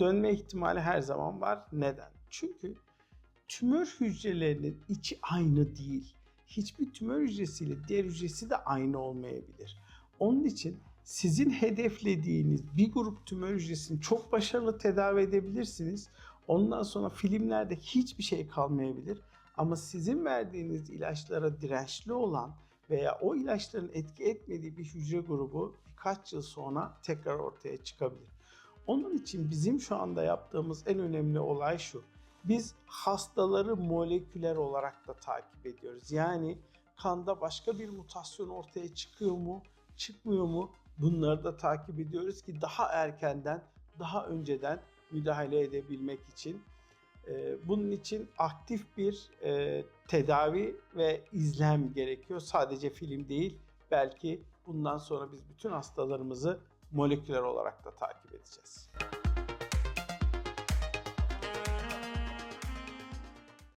dönme ihtimali her zaman var. Neden? Çünkü tümör hücrelerinin içi aynı değil. Hiçbir tümör hücresiyle diğer hücresi de aynı olmayabilir. Onun için sizin hedeflediğiniz bir grup tümör hücresini çok başarılı tedavi edebilirsiniz. Ondan sonra filmlerde hiçbir şey kalmayabilir. Ama sizin verdiğiniz ilaçlara dirençli olan veya o ilaçların etki etmediği bir hücre grubu birkaç yıl sonra tekrar ortaya çıkabilir. Onun için bizim şu anda yaptığımız en önemli olay şu. Biz hastaları moleküler olarak da takip ediyoruz. Yani kanda başka bir mutasyon ortaya çıkıyor mu, çıkmıyor mu? Bunları da takip ediyoruz ki daha erkenden, daha önceden müdahale edebilmek için. Ee, Bunun için aktif bir e, tedavi ve izlem gerekiyor. Sadece film değil, belki bundan sonra biz bütün hastalarımızı moleküler olarak da takip edeceğiz.